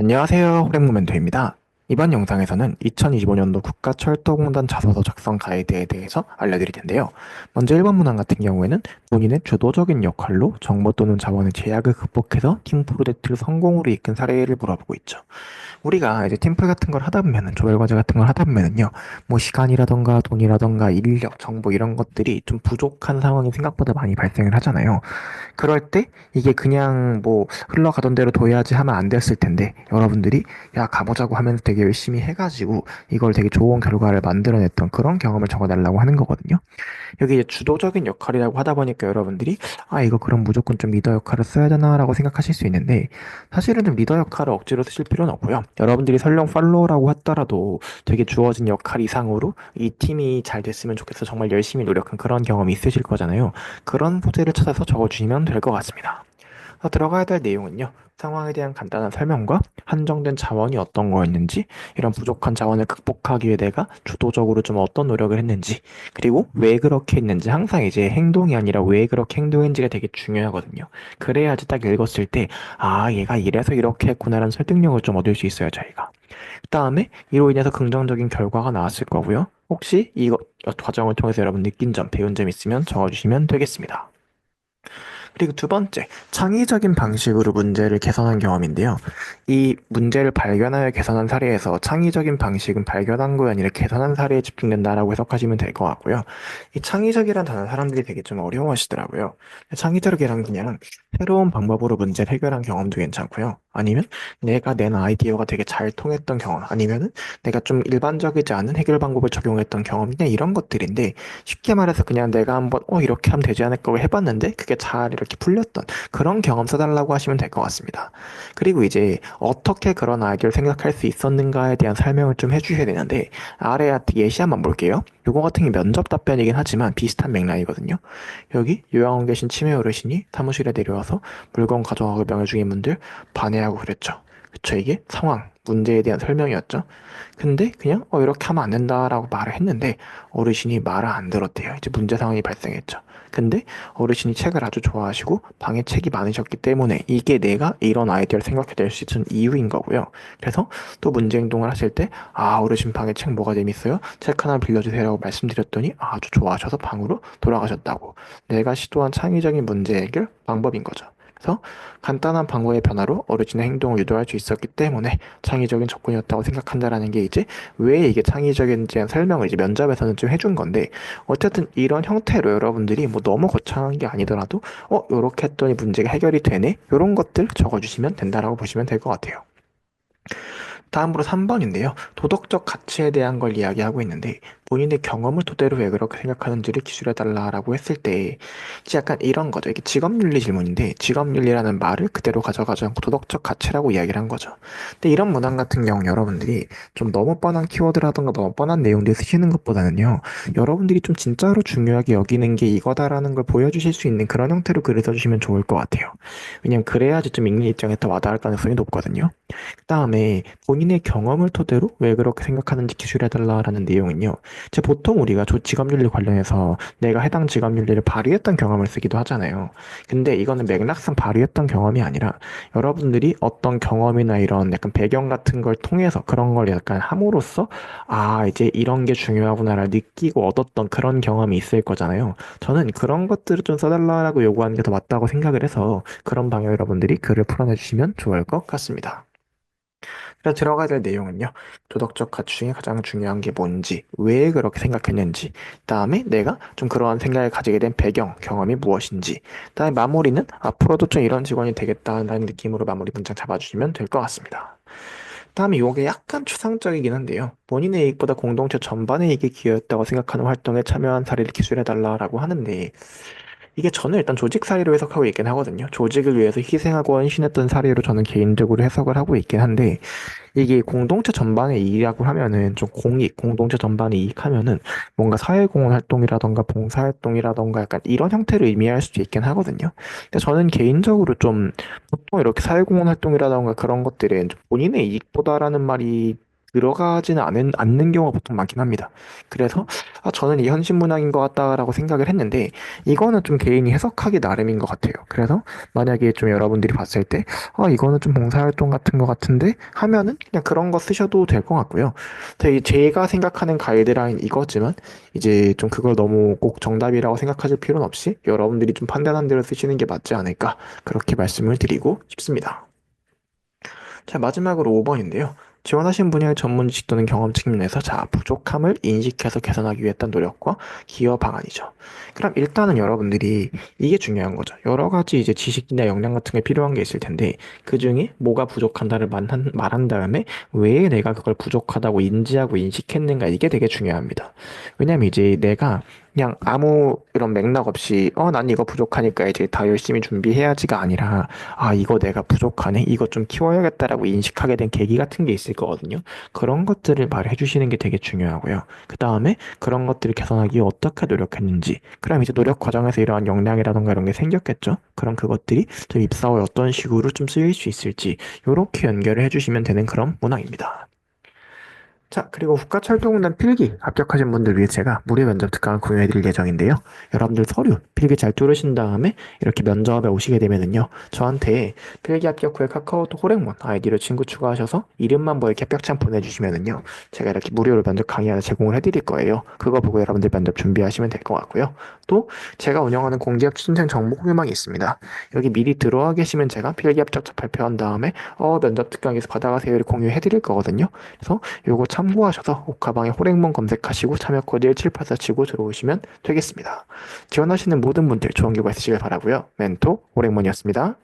안녕하세요. 호랭모멘토입니다. 이번 영상에서는 2025년도 국가철도공단 자소서 작성 가이드에 대해서 알려드릴 텐데요. 먼저 1번 문항 같은 경우에는 본인의 주도적인 역할로 정보 또는 자원의 제약을 극복해서 팀 프로젝트를 성공으로 이끈 사례를 물어보고 있죠. 우리가 이제 팀플 같은 걸 하다 보면은 조별 과제 같은 걸 하다 보면은요. 뭐 시간이라던가 돈이라던가 인력, 정보 이런 것들이 좀 부족한 상황이 생각보다 많이 발생을 하잖아요. 그럴 때 이게 그냥 뭐 흘러가던 대로 둬야지 하면 안 됐을 텐데 여러분들이 야 가보자고 하면서 되게 열심히 해가지고 이걸 되게 좋은 결과를 만들어냈던 그런 경험을 적어달라고 하는 거거든요. 여기 이제 주도적인 역할이라고 하다 보니까 여러분들이 아 이거 그럼 무조건 좀 리더 역할을 써야 되나라고 생각하실 수 있는데 사실은 좀 리더 역할을 억지로 쓰실 필요는 없고요. 여러분들이 설령 팔로우라고 했더라도 되게 주어진 역할 이상으로 이 팀이 잘 됐으면 좋겠어 정말 열심히 노력한 그런 경험이 있으실 거잖아요. 그런 소재를 찾아서 적어주시면 될 것 같습니다. 어, 들어가야 될 내용은요. 상황에 대한 간단한 설명과 한정된 자원이 어떤 거였는지, 이런 부족한 자원을 극복하기 위해 내가 주도적으로 좀 어떤 노력을 했는지, 그리고 왜 그렇게 했는지, 항상 이제 행동이 아니라 왜 그렇게 행동했는지가 되게 중요하거든요. 그래야지 딱 읽었을 때, 아, 얘가 이래서 이렇게 했구나라는 설득력을 좀 얻을 수 있어요, 저희가. 그 다음에 이로 인해서 긍정적인 결과가 나왔을 거고요. 혹시 이 과정을 통해서 여러분 느낀 점, 배운 점 있으면 적어주시면 되겠습니다. 그리고 두 번째, 창의적인 방식으로 문제를 개선한 경험인데요. 이 문제를 발견하여 개선한 사례에서 창의적인 방식은 발견한 거이 아니라 개선한 사례에 집중된다라고 해석하시면 될 것 같고요. 이 창의적이란 단어 사람들이 되게 좀 어려워하시더라고요. 창의적이란 그냥 새로운 방법으로 문제를 해결한 경험도 괜찮고요. 아니면 내가 낸 아이디어가 되게 잘 통했던 경험, 아니면은 내가 좀 일반적이지 않은 해결 방법을 적용했던 경험이나 이런 것들인데 쉽게 말해서 그냥 내가 한번 어 이렇게 하면 되지 않을까 해봤는데 그게 잘 이렇게 풀렸던 그런 경험 써달라고 하시면 될 것 같습니다. 그리고 이제 어떻게 그런 아이디어를 생각할 수 있었는가에 대한 설명을 좀 해주셔야 되는데 아래 예시 한번 볼게요. 요거 같은 게 면접 답변이긴 하지만 비슷한 맥락이거든요. 여기 요양원 계신 치매 어르신이 사무실에 내려와서 물건 가져가고 명예 중인 분들 반해하고 그랬죠. 그쵸 이게 상황 문제에 대한 설명이었죠. 근데 그냥 어 이렇게 하면 안 된다라고 말을 했는데 어르신이 말을 안 들었대요. 이제 문제 상황이 발생했죠. 근데 어르신이 책을 아주 좋아하시고 방에 책이 많으셨기 때문에 이게 내가 이런 아이디어를 생각해낼 수 있는 이유인 거고요. 그래서 또 문제 행동을 하실 때 아 어르신 방에 책 뭐가 재밌어요? 책 하나 빌려주세요라고 말씀드렸더니 아주 좋아하셔서 방으로 돌아가셨다고. 내가 시도한 창의적인 문제 해결 방법인 거죠. 그래서 간단한 방법의 변화로 어르신의 행동을 유도할 수 있었기 때문에 창의적인 접근이었다고 생각한다라는 게 이제 왜 이게 창의적인지 설명을 이제 면접에서는 좀 해준 건데 어쨌든 이런 형태로 여러분들이 뭐 너무 거창한 게 아니더라도 어 요렇게 했더니 문제가 해결이 되네 요런 것들 적어주시면 된다라고 보시면 될 것 같아요. 다음으로 3번인데요. 도덕적 가치에 대한 걸 이야기하고 있는데 본인의 경험을 토대로 왜 그렇게 생각하는지를 기술해달라라고 했을 때 약간 이런 거죠. 이게 직업윤리 질문인데 직업윤리라는 말을 그대로 가져가지 않고 도덕적 가치라고 이야기를 한 거죠. 근데 이런 문항 같은 경우 여러분들이 좀 너무 뻔한 키워드라던가 너무 뻔한 내용들 쓰시는 것보다는요. 여러분들이 좀 진짜로 중요하게 여기는 게 이거다라는 걸 보여주실 수 있는 그런 형태로 글을 써주시면 좋을 것 같아요. 왜냐면 그래야지 좀 읽는 입장에 더 와닿을 가능성이 높거든요. 그 다음에 본인의 경험을 토대로 왜 그렇게 생각하는지 기술해달라라는 내용은요. 제 보통 우리가 직업윤리 관련해서 내가 해당 직업윤리를 발휘했던 경험을 쓰기도 하잖아요. 근데 이거는 맥락상 발휘했던 경험이 아니라 여러분들이 어떤 경험이나 이런 약간 배경 같은 걸 통해서 그런 걸 약간 함으로써 아, 이제 이런 게 중요하구나를 느끼고 얻었던 그런 경험이 있을 거잖아요. 저는 그런 것들을 좀 써달라고 요구하는 게 더 맞다고 생각을 해서 그런 방향 여러분들이 글을 풀어내 주시면 좋을 것 같습니다. 그래서 들어가야 될 내용은요. 도덕적 가치 중에 가장 중요한 게 뭔지, 왜 그렇게 생각했는지, 다음에 내가 좀 그러한 생각을 가지게 된 배경, 경험이 무엇인지, 다음에 마무리는 앞으로도 좀 이런 직원이 되겠다는 느낌으로 마무리 문장 잡아주시면 될 것 같습니다. 다음에 이게 약간 추상적이긴 한데요. 본인의 이익보다 공동체 전반의 이익이 기여했다고 생각하는 활동에 참여한 사례를 기술해달라라고 하는데, 이게 저는 일단 조직 사례로 해석하고 있긴 하거든요. 조직을 위해서 희생하고 헌신했던 사례로 저는 개인적으로 해석을 하고 있긴 한데, 이게 공동체 전반의 이익이라고 하면은 좀 공익, 공동체 전반의 이익하면은 뭔가 사회공헌 활동이라던가 봉사활동이라던가 약간 이런 형태를 의미할 수도 있긴 하거든요. 근데 저는 개인적으로 좀 보통 이렇게 사회공헌 활동이라던가 그런 것들은 본인의 이익보다라는 말이 들어가지는 않은, 않는 경우가 보통 많긴 합니다. 그래서 아, 저는 이 현실 문학인 것 같다라고 생각을 했는데 이거는 좀 개인이 해석하기 나름인 것 같아요. 그래서 만약에 좀 여러분들이 봤을 때 아, 이거는 좀 봉사활동 같은 것 같은데 하면은 그냥 그런 거 쓰셔도 될 것 같고요. 제- 제가 생각하는 가이드라인 이거지만 이제 좀 그걸 너무 꼭 정답이라고 생각하실 필요는 없이 여러분들이 좀 판단한 대로 쓰시는 게 맞지 않을까 그렇게 말씀을 드리고 싶습니다. 자, 마지막으로 5번인데요. 지원하신 분야의 전문 지식 또는 경험 측 면에서 자, 부족함을 인식해서 개선하기 위해 했던 노력과 기여 방안이죠. 그럼 일단은 여러분들이 이게 중요한 거죠. 여러 가지 이제 지식이나 역량 같은 게 필요한 게 있을 텐데 그 중에 뭐가 부족한다를 말한, 말한 다음에 왜 내가 그걸 부족하다고 인지하고 인식했는가 이게 되게 중요합니다. 왜냐면 이제 내가 그냥 아무 이런 맥락 없이 어, 난 이거 부족하니까 이제 다 열심히 준비해야지가 아니라 아, 이거 내가 부족하네. 이거 좀 키워야겠다라고 인식하게 된 계기 같은 게 있을 거거든요. 그런 것들을 말해 주시는 게 되게 중요하고요. 그 다음에 그런 것들을 개선하기 위해 어떻게 노력했는지. 그럼 이제 노력 과정에서 이러한 역량이라던가 이런 게 생겼겠죠. 그럼 그것들이 좀 입사 후에 어떤 식으로 좀 쓰일 수 있을지, 요렇게 연결을 해주시면 되는 그런 문항입니다. 자, 그리고 국가철도공단 필기 합격하신 분들 위해 제가 무료 면접 특강을 공유해 드릴 예정인데요. 여러분들 서류 필기 잘 뚫으신 다음에 이렇게 면접에 오시게 되면은요. 저한테 필기 합격 후에 카카오톡 호랭몬 아이디로 친구 추가하셔서 이름만 보이게 합격장 보내주시면은요. 제가 이렇게 무료로 면접 강의 하나 제공을 해 드릴 거예요. 그거 보고 여러분들 면접 준비하시면 될 것 같고요. 또 제가 운영하는 공지학 신청 정보 공유망이 있습니다. 여기 미리 들어와 계시면 제가 필기 합격자 발표한 다음에 어, 면접 특강에서 받아가세요를 공유해 드릴 거거든요. 그래서 요거 참고하셔서 옥가방에 호랭몬 검색하시고 참여 코드 1784 치고 들어오시면 되겠습니다. 지원하시는 모든 분들 좋은 결과 있으시길 바라고요. 멘토 호랭몬이었습니다.